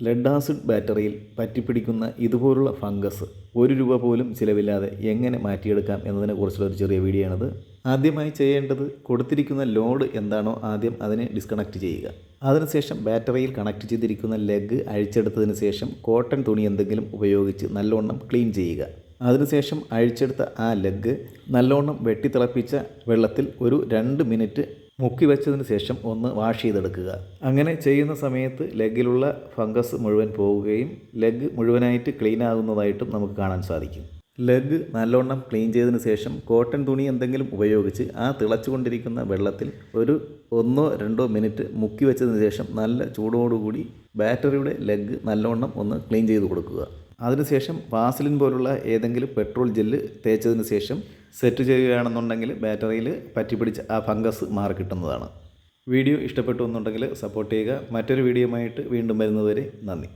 Lead acid ബാറ്ററിയിൽ പറ്റിപ്പിടിക്കുന്ന ഇതുപോലുള്ള fungus ഒരു രൂപ പോലും ചിലവില്ലാതെ എങ്ങനെ മാറ്റിയെടുക്കാം എന്നതിനെക്കുറിച്ചുള്ള ഒരു ചെറിയ വീഡിയോ ആണിത്. ആദ്യമായി ചെയ്യേണ്ടത് കൊടുത്തിരിക്കുന്ന ലോഡ് എന്താണോ ആദ്യം അതിനെ ഡിസ്കണക്ട് ചെയ്യുക. അതിനുശേഷം ബാറ്ററിയിൽ കണക്ട് ചെയ്തിരിക്കുന്ന ലെഗ് അഴിച്ചെടുത്തതിന് ശേഷം കോട്ടൺ തുണി എന്തെങ്കിലും ഉപയോഗിച്ച് നല്ലവണ്ണം ക്ലീൻ ചെയ്യുക. അതിനുശേഷം അഴിച്ചെടുത്ത ആ ലെഗ് നല്ലവണ്ണം വെട്ടിത്തിളപ്പിച്ച വെള്ളത്തിൽ ഒരു രണ്ട് മിനിറ്റ് മുക്കി വെച്ചതിന് ശേഷം ഒന്ന് വാഷ് ചെയ്തെടുക്കുക. അങ്ങനെ ചെയ്യുന്ന സമയത്ത് ലെഗിലുള്ള ഫംഗസ് മുഴുവൻ പോവുകയും ലെഗ് മുഴുവനായിട്ട് ക്ലീൻ ആകുന്നതായിട്ടും നമുക്ക് കാണാൻ സാധിക്കും. ലെഗ് നല്ലവണ്ണം ക്ലീൻ ചെയ്തതിന് ശേഷം കോട്ടൺ തുണി എന്തെങ്കിലും ഉപയോഗിച്ച് ആ തിളച്ചുകൊണ്ടിരിക്കുന്ന വെള്ളത്തിൽ ഒരു ഒന്നോ രണ്ടോ മിനിറ്റ് മുക്കി വെച്ചതിന് ശേഷം നല്ല ചൂടോടുകൂടി ബാറ്ററിയുടെ ലെഗ് നല്ലവണ്ണം ഒന്ന് ക്ലീൻ ചെയ്ത് കൊടുക്കുക. അതിനുശേഷം വാസലിൻ പോലുള്ള ഏതെങ്കിലും പെട്രോൾ ജെല്ല് തേച്ചതിന് ശേഷം സെറ്റ് ചെയ്യുകയാണെന്നുണ്ടെങ്കിൽ ബാറ്ററിയിൽ പറ്റിപ്പിടിച്ച ആ ഫംഗസ് മാറി കിട്ടുന്നതാണ്. വീഡിയോ ഇഷ്ടപ്പെട്ടു എന്നുണ്ടെങ്കിൽ സപ്പോർട്ട് ചെയ്യുക. മറ്റൊരു വീഡിയോയുമായിട്ട് വീണ്ടും വരുന്നതുവരെ നന്ദി.